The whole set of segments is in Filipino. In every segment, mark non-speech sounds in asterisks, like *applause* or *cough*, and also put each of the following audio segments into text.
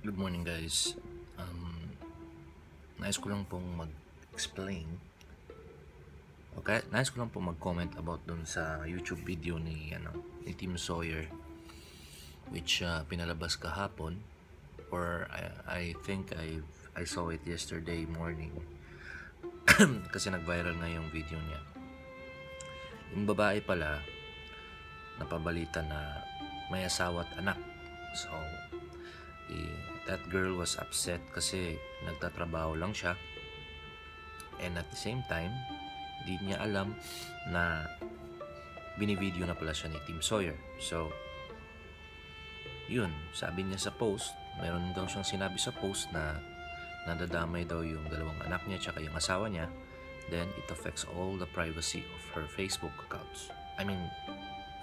Good morning guys. Um, nais ko lang pong mag-explain. Okay, nais ko lang pong mag-comment about dun sa YouTube video ni ano ni Tim Sawyer which uh, pinalabas kahapon or I, I think I I saw it yesterday morning *clears throat* kasi nag-viral nga yung video niya. Yung babae pala napabalita na may asawa at anak. So, eh, that girl was upset kasi nagtatrabaho lang siya. And at the same time, hindi niya alam na binivideo na pala siya ni Tim Sawyer. So, yun, sabi niya sa post, mayroon daw siyang sinabi sa post na nadadamay daw yung dalawang anak niya tsaka yung asawa niya. Then, it affects all the privacy of her Facebook accounts. I mean,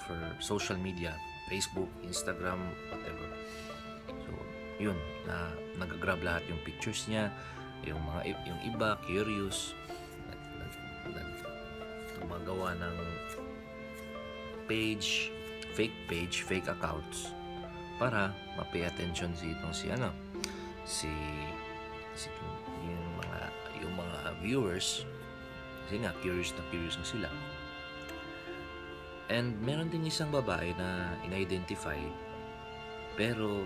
for social media, Facebook, Instagram, whatever. Yun, na nag-grab lahat yung pictures niya, yung mga yung iba curious, gumagawa ng page, fake page, fake accounts para ma-pay attention si itong si ano, si si yung mga yung mga viewers kasi nga curious na curious na sila. And meron din isang babae na in-identify pero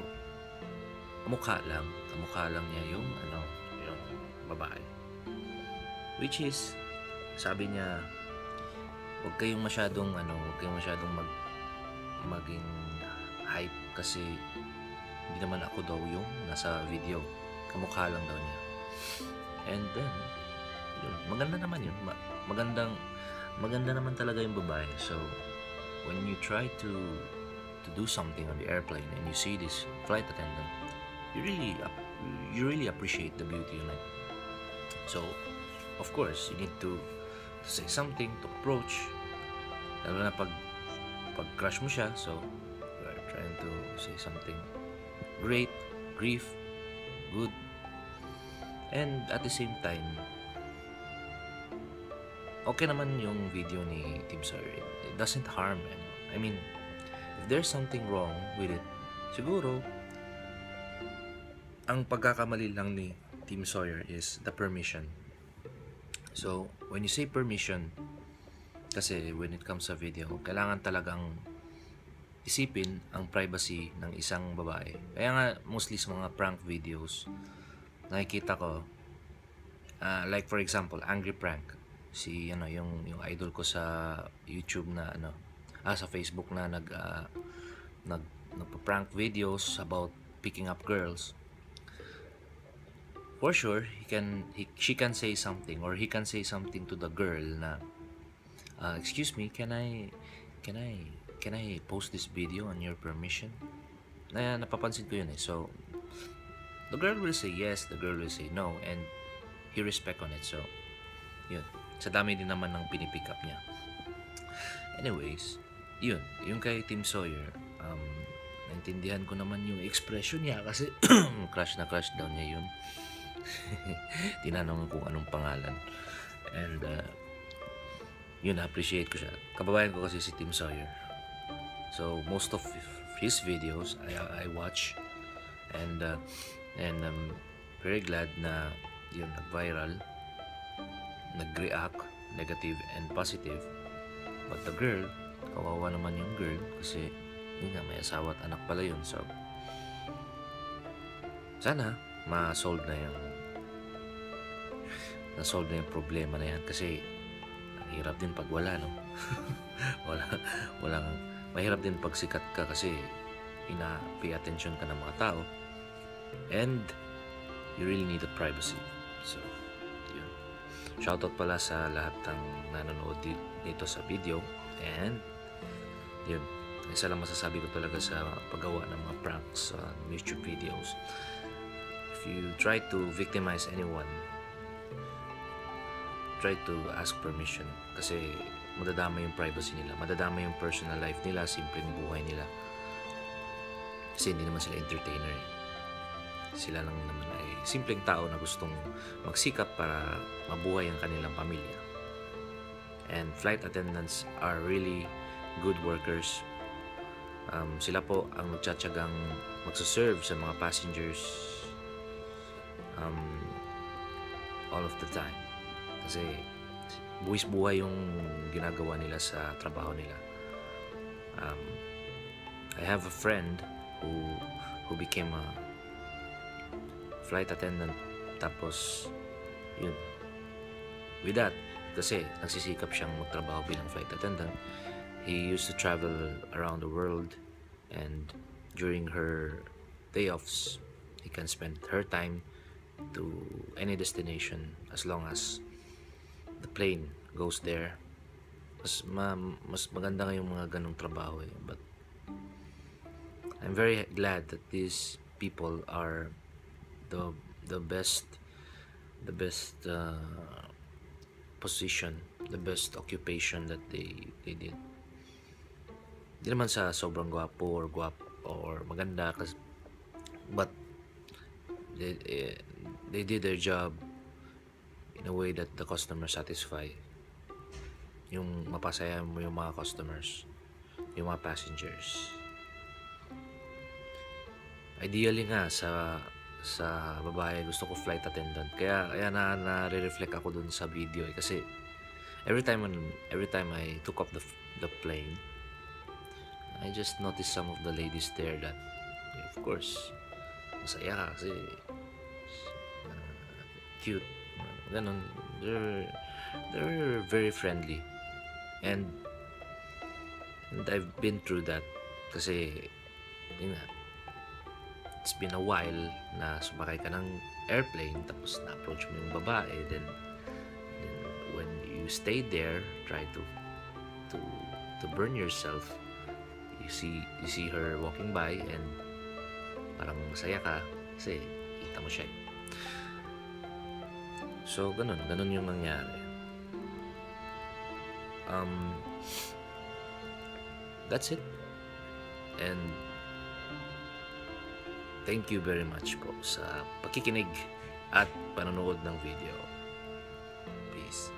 mukha lang, mukha lang niya yung ano, yung babae. Which is sabi niya huwag kayong masyadong ano, huwag kayong masyadong mag maging hype kasi hindi naman ako daw yung nasa video. Kamukha lang daw niya. And then, yun, maganda naman yun. Ma- magandang, maganda naman talaga yung babae. So, when you try to to do something on the airplane and you see this flight attendant, you really you really appreciate the beauty in it. So, of course, you need to, to say something, to approach. Lalo na pag pag crush mo siya, so you are trying to say something great, grief, good, and at the same time, okay naman yung video ni Tim Sawyer. It doesn't harm anyone. I mean, if there's something wrong with it, siguro, ang pagkakamali lang ni Tim Sawyer is the permission. So, when you say permission, kasi when it comes sa video, kailangan talagang isipin ang privacy ng isang babae. Kaya nga, mostly sa mga prank videos, nakikita ko, ah, like for example, Angry Prank, si ano yung yung idol ko sa YouTube na ano ah sa Facebook na nag uh, nag nagpa-prank videos about picking up girls for sure he can he, she can say something or he can say something to the girl na uh, excuse me can I can I can I post this video on your permission? Na napapansin ko yun eh. So the girl will say yes the girl will say no and he respect on it. So yun. Sa dami din naman ng pinipick up niya. Anyways yun. Yung kay Tim Sawyer um, naintindihan ko naman yung expression niya kasi *clears throat* crush na crush daw niya yun *laughs* tinanong kung anong pangalan. And uh, yun appreciate ko siya. Kababayan ko kasi si Tim Sawyer. So most of his videos I, I watch. And uh, and I'm very glad na yun nag-viral nag-react negative and positive. But the girl kawawa naman yung girl kasi yun nga may asawa at anak pala yun. So sana ma-solve na yung na-solve na yung problema na yan. Kasi hirap din pag wala no? *laughs* Wala walang mahirap din pag sikat ka kasi ina pay attention ka ng mga tao. And you really need a privacy. So yun. Shoutout pala sa lahat ng nanonood di- dito sa video. And yun. Isa lang masasabi ko talaga sa paggawa ng mga pranks sa YouTube videos if you try to victimize anyone try to ask permission. Kasi madadama yung privacy nila. Madadama yung personal life nila simpleng buhay nila. Kasi hindi naman sila entertainer eh. sila lang naman ay simpleng tao na gustong magsikap para mabuhay ang kanilang pamilya. And flight attendants are really good workers. Um, sila po ang nagtsatsagang magsaserve sa mga passengers um, all of the time. Kasi buwis buhay yung ginagawa nila sa trabaho nila. Um, I have a friend who who became a flight attendant tapos yun with that kasi nagsisikap siyang magtrabaho bilang flight attendant he used to travel around the world and during her day offs he can spend her time to any destination as long as the plane goes there. Mas ma, mas maganda nga yung mga ganong trabaho eh but I'm very glad that these people are the the best the best uh, position the best occupation that they they did. Hindi naman sa sobrang gwapo or gwapo or maganda kasi but they, eh, they did their job in a way that the customer satisfy. Yung mapasaya mo yung mga customers yung mga passengers. Ideally nga sa sa babae gusto ko flight attendant. Kaya kaya na na-reflect ako dun sa video eh, kasi every time when every time I took up the the plane I just noticed some of the ladies there that of course masaya ka kasi cute. Ganun they're they're very friendly. And and I've been through that. Kasi yun nga it's been a while na sumakay ka ng airplane tapos na-approach mo yung babae then, then when you stay there try to to to burn yourself. You see you see her walking by and parang masaya ka kasi kita mo siya eh. So ganun ganun yung nangyari um that's it and Thank you very much po sa pakikinig at panonood ng video. Peace.